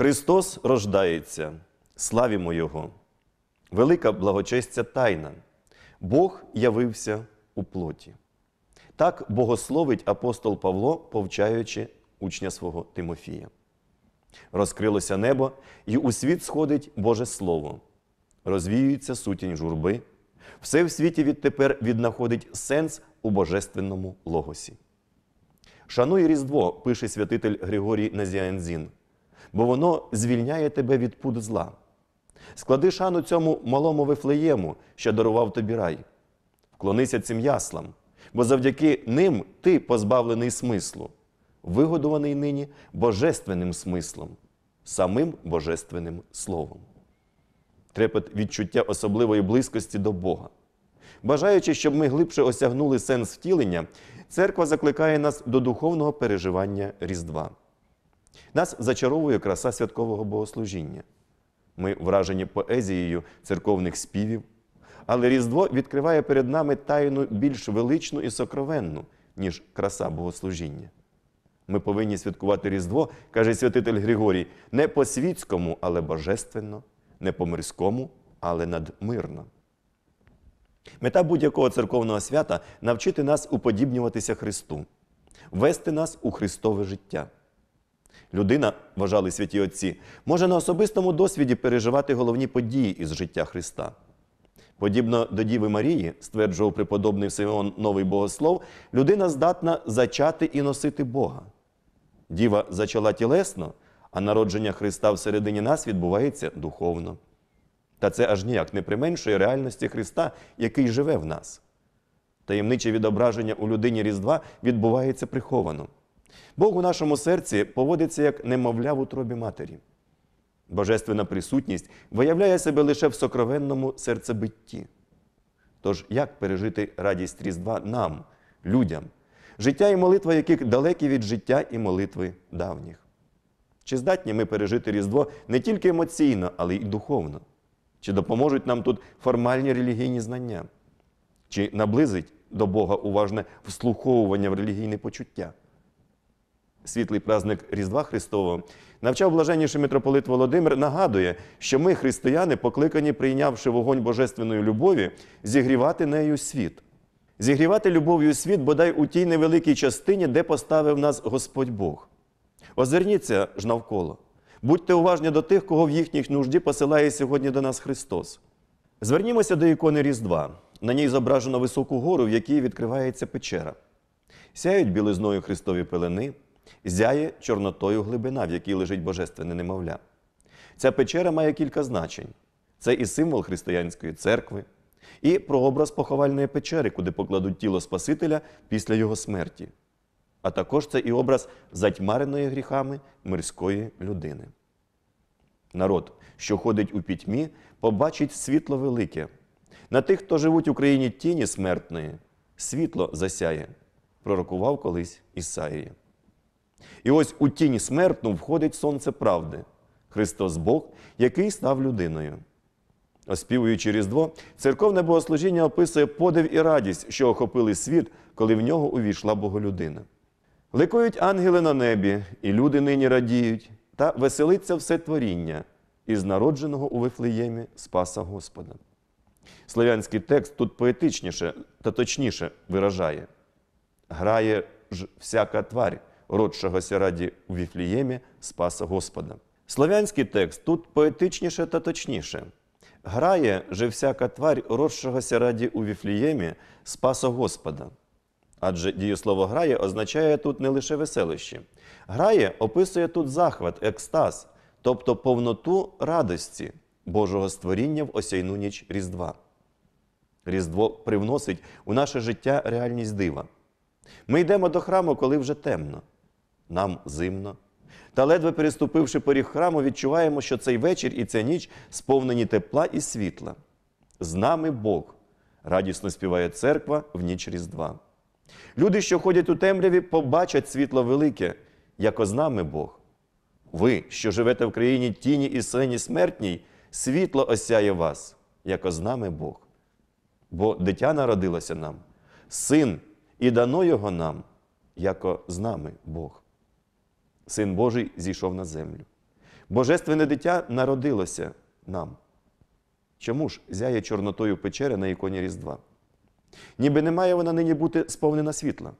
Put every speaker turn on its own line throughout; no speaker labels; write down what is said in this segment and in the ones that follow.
Христос рождається, славімо Його. Велика благочестя тайна. Бог явився у плоті. Так богословить апостол Павло, повчаючи учня свого Тимофія. Розкрилося небо, і у світ сходить Боже Слово. Розвіюється сутінь журби. Все в світі відтепер віднаходить сенс у божественному логосі. Шануй Різдво, пише святитель Григорій Назіанзін, бо воно звільняє тебе від пут зла. Склади шану цьому малому вифлеєму, що дарував тобі рай. Вклонися цим яслам, бо завдяки ним ти позбавлений смислу, вигодований нині божественним смислом, самим божественним словом. Трепет відчуття особливої близькості до Бога. Бажаючи, щоб ми глибше осягнули сенс втілення, церква закликає нас до духовного переживання Різдва. Нас зачаровує краса святкового богослужіння. Ми вражені поезією церковних співів, але Різдво відкриває перед нами тайну більш величну і сокровенну, ніж краса богослужіння. Ми повинні святкувати Різдво, каже святитель Григорій, не по світському, але божественно, не по мирському, але надмирно. Мета будь-якого церковного свята навчити нас уподібнюватися Христу, вести нас у Христове життя. Людина, вважали святі Отці, може на особистому досвіді переживати головні події із життя Христа. Подібно до Діви Марії, стверджував преподобний Симеон Новий Богослов, людина здатна зачати і носити Бога. Діва зачала тілесно, а народження Христа всередині нас відбувається духовно. Та це аж ніяк не применшує реальності Христа, який живе в нас. Таємниче відображення у людині Різдва відбувається приховано. Бог у нашому серці поводиться як немовля в утробі матері. Божественна присутність виявляє себе лише в сокровенному серцебитті. Тож, як пережити радість Різдва нам, людям, життя і молитва яких далекі від життя і молитви давніх? Чи здатні ми пережити Різдво не тільки емоційно, але й духовно? Чи допоможуть нам тут формальні релігійні знання? Чи наблизить до Бога уважне вслуховування в релігійне почуття? Світлий праздник Різдва Христового навчав блаженніший митрополит Володимир, нагадує, що ми, християни, покликані, прийнявши вогонь божественної любові, зігрівати нею світ. Зігрівати любов'ю світ бодай у тій невеликій частині, де поставив нас Господь Бог. Озирніться ж навколо. Будьте уважні до тих, кого в їхній нужді посилає сьогодні до нас Христос. Звернімося до ікони Різдва. На ній зображено високу гору, в якій відкривається печера. Сяють білизною Христові пелени, зяє чорнотою глибина, в якій лежить божественне немовля. Ця печера має кілька значень. Це і символ християнської церкви, і прообраз поховальної печери, куди покладуть тіло Спасителя після його смерті. А також це і образ затьмареної гріхами мирської людини. Народ, що ходить у пітьмі, побачить світло велике. На тих, хто живуть у країні тіні смертної, світло засяє, пророкував колись Ісаїя. І ось у тінь смертну входить сонце правди, Христос Бог, який став людиною. Оспівуючи Різдво, церковне богослужіння описує подив і радість, що охопили світ, коли в нього увійшла Боголюдина. Ликують ангели на небі, і люди нині радіють, та веселиться все творіння із народженого у Вифлеємі Спаса Господа. Слов'янський текст тут поетичніше та точніше виражає: грає ж всяка тварь, родшогося раді у Віфліємі Спаса Господа. Слов'янський текст тут поетичніше та точніше. Грає же всяка тварь, родшогося раді у Віфліємі Спаса Господа. Адже дієслово грає означає тут не лише веселище. Грає описує тут захват, екстаз, тобто повноту радості Божого створіння в осяйну ніч Різдва. Різдво привносить у наше життя реальність дива. Ми йдемо до храму, коли вже темно, нам зимно. Та ледве переступивши поріг храму, відчуваємо, що цей вечір і ця ніч сповнені тепла і світла. З нами Бог, радісно співає церква в ніч Різдва. Люди, що ходять у темряві, побачать світло велике, як з нами Бог. Ви, що живете в країні тіні і сені смертній, світло осяє вас, як з нами Бог. Бо дитя народилося нам, син, і дано його нам, яко з нами Бог. Син Божий зійшов на землю. Божественне дитя народилося нам. Чому ж зяє чорнотою печери на іконі Різдва? Ніби не має вона нині бути сповнена світла.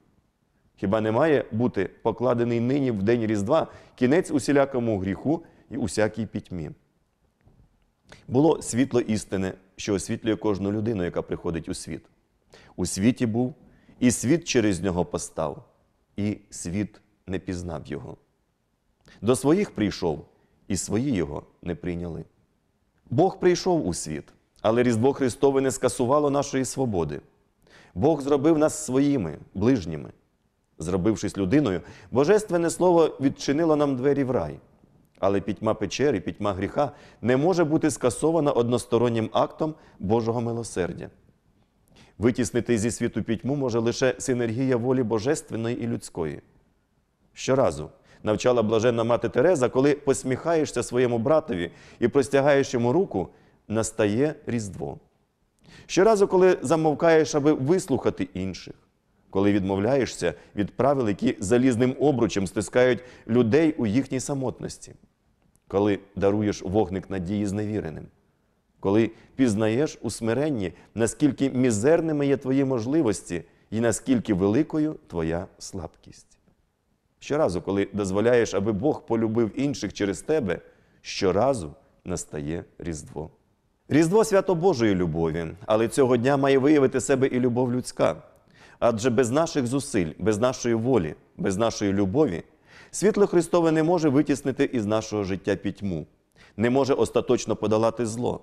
Хіба не має бути покладений нині в день Різдва кінець усілякому гріху і усякій пітьмі? Було світло істини, що освітлює кожну людину, яка приходить у світ. У світі був, і світ через нього постав, і світ не пізнав його. До своїх прийшов, і свої його не прийняли. Бог прийшов у світ, але Різдво Христове не скасувало нашої свободи. Бог зробив нас своїми, ближніми. Зробившись людиною, Божественне Слово відчинило нам двері в рай. Але пітьма печери, пітьма гріха не може бути скасована одностороннім актом Божого милосердя. Витіснити зі світу пітьму може лише синергія волі божественної і людської. Щоразу навчала блаженна мати Тереза, коли посміхаєшся своєму братові і простягаєш йому руку, настає Різдво. Щоразу, коли замовкаєш, аби вислухати інших, коли відмовляєшся від правил, які залізним обручем стискають людей у їхній самотності, коли даруєш вогник надії зневіреним, коли пізнаєш у смиренні, наскільки мізерними є твої можливості і наскільки великою твоя слабкість. Щоразу, коли дозволяєш, аби Бог полюбив інших через тебе, щоразу настає Різдво. Різдво свято Божої любові, але цього дня має виявити себе і любов людська. Адже без наших зусиль, без нашої волі, без нашої любові світло Христове не може витіснити із нашого життя пітьму, не може остаточно подолати зло,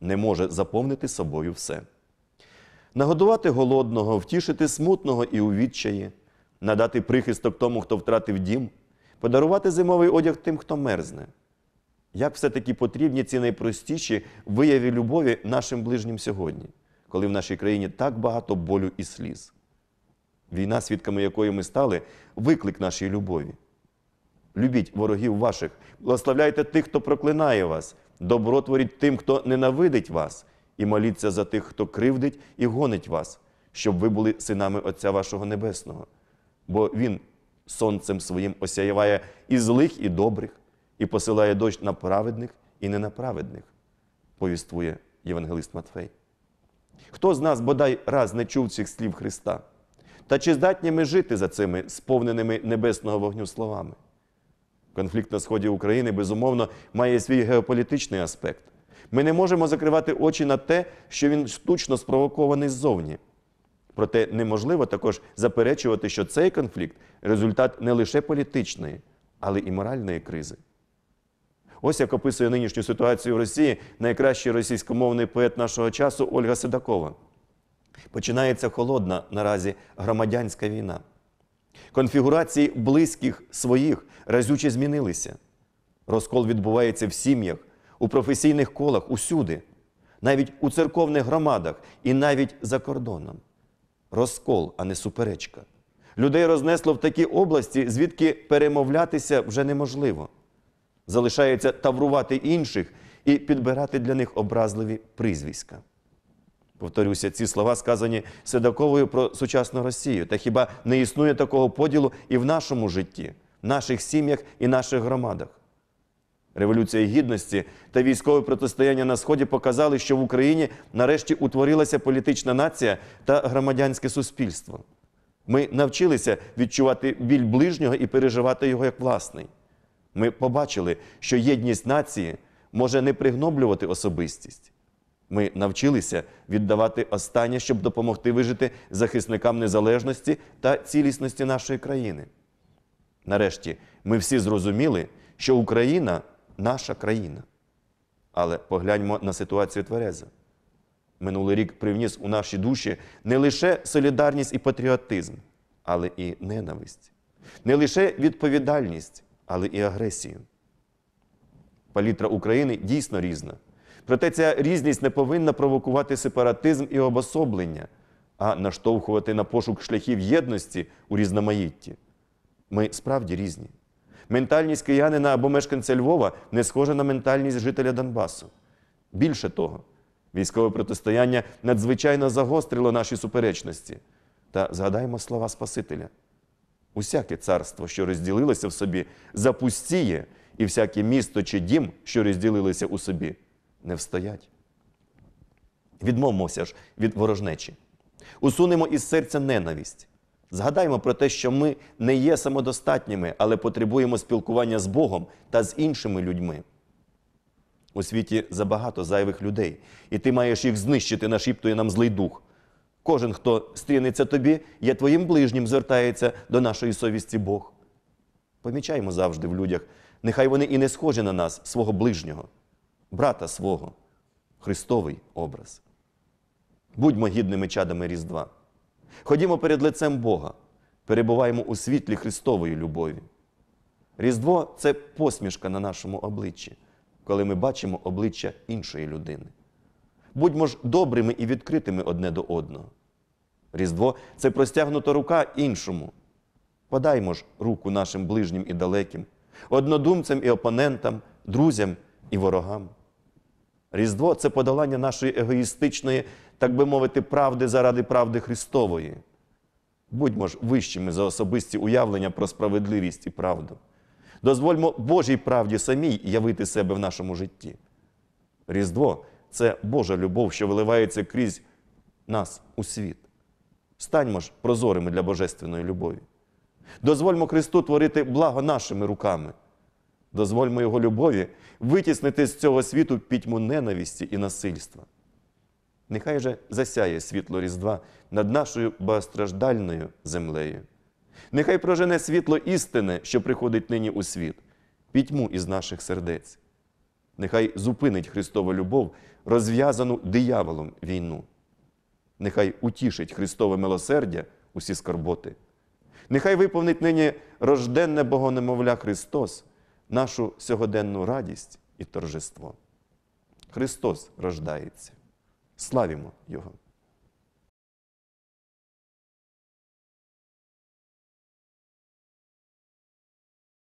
не може заповнити собою все. Нагодувати голодного, втішити смутного і у відчаї, надати прихисток тому, хто втратив дім, подарувати зимовий одяг тим, хто мерзне. Як все-таки потрібні ці найпростіші вияви любові нашим ближнім сьогодні, коли в нашій країні так багато болю і сліз? Війна, свідками якої ми стали, виклик нашій любові. Любіть ворогів ваших, благословляйте тих, хто проклинає вас, добро творіть тим, хто ненавидить вас, і моліться за тих, хто кривдить і гонить вас, щоб ви були синами Отця вашого Небесного. Бо Він сонцем своїм осяяває і злих, і добрих, і посилає дощ на праведних і не на праведних, повіствує Євангелист Матфей. Хто з нас бодай раз не чув цих слів Христа? Та чи здатні ми жити за цими сповненими небесного вогню словами? Конфлікт на сході України, безумовно, має свій геополітичний аспект. Ми не можемо закривати очі на те, що він штучно спровокований ззовні. Проте неможливо також заперечувати, що цей конфлікт результат не лише політичної, але і моральної кризи. Ось як описує нинішню ситуацію в Росії найкращий російськомовний поет нашого часу Ольга Седакова. Починається холодна наразі громадянська війна. Конфігурації близьких своїх разюче змінилися. Розкол відбувається в сім'ях, у професійних колах, усюди, навіть у церковних громадах і навіть за кордоном. Розкол, а не суперечка. Людей рознесло в такі області, звідки перемовлятися вже неможливо. Залишається таврувати інших і підбирати для них образливі прізвиська. Повторюся, ці слова сказані Седаковою про сучасну Росію. Та хіба не існує такого поділу і в нашому житті, наших сім'ях і наших громадах? Революція гідності та військове протистояння на Сході показали, що в Україні нарешті утворилася політична нація та громадянське суспільство. Ми навчилися відчувати біль ближнього і переживати його як власний. Ми побачили, що єдність нації може не пригноблювати особистість. Ми навчилися віддавати останнє, щоб допомогти вижити захисникам незалежності та цілісності нашої країни. Нарешті, ми всі зрозуміли, що Україна наша країна. Але погляньмо на ситуацію Твереза. Минулий рік привніс у наші душі не лише солідарність і патріотизм, але і ненависть, не лише відповідальність, але і агресію. Палітра України дійсно різна. Проте ця різність не повинна провокувати сепаратизм і обособлення, а наштовхувати на пошук шляхів єдності у різноманітті. Ми справді різні. Ментальність киянина або мешканця Львова не схожа на ментальність жителя Донбасу. Більше того, військове протистояння надзвичайно загострило наші суперечності. Та згадаймо слова Спасителя. Усяке царство, що розділилося в собі, запустіє, і всяке місто чи дім, що розділилися у собі, не встоять. Відмовмося ж від ворожнечі. Усунемо із серця ненависть. Згадаймо про те, що ми не є самодостатніми, але потребуємо спілкування з Богом та з іншими людьми. У світі забагато зайвих людей, і ти маєш їх знищити, нашіптує нам злий дух. Кожен, хто стрінеться тобі, є твоїм ближнім, звертається до нашої совісті Бог. Помічаємо завжди в людях, нехай вони і не схожі на нас, свого ближнього, брата свого, Христовий образ. Будьмо гідними чадами Різдва. Ходімо перед лицем Бога, перебуваємо у світлі Христової любові. Різдво це посмішка на нашому обличчі, коли ми бачимо обличчя іншої людини. Будьмо ж добрими і відкритими одне до одного. Різдво це простягнута рука іншому. Подаймо ж руку нашим ближнім і далеким, однодумцям і опонентам, друзям і ворогам. Різдво це подолання нашої егоїстичної, так би мовити, правди заради правди Христової. Будьмо ж вищими за особисті уявлення про справедливість і правду. Дозвольмо Божій правді самій явити себе в нашому житті. Різдво це Божа любов, що виливається крізь нас у світ. Станьмо ж прозорими для божественної любові. Дозвольмо Христу творити благо нашими руками. Дозвольмо Його любові витіснити з цього світу пітьму ненависті і насильства. Нехай же засяє світло Різдва над нашою багатостраждальною землею. Нехай прожене світло істини, що приходить нині у світ, пітьму із наших сердець. Нехай зупинить Христова любов, розв'язану дияволом війну. Нехай утішить Христове милосердя усі скорботи. Нехай виповнить нині рожденне Богонемовля Христос, нашу сьогоденну радість і торжество. Христос рождається. Славімо Його!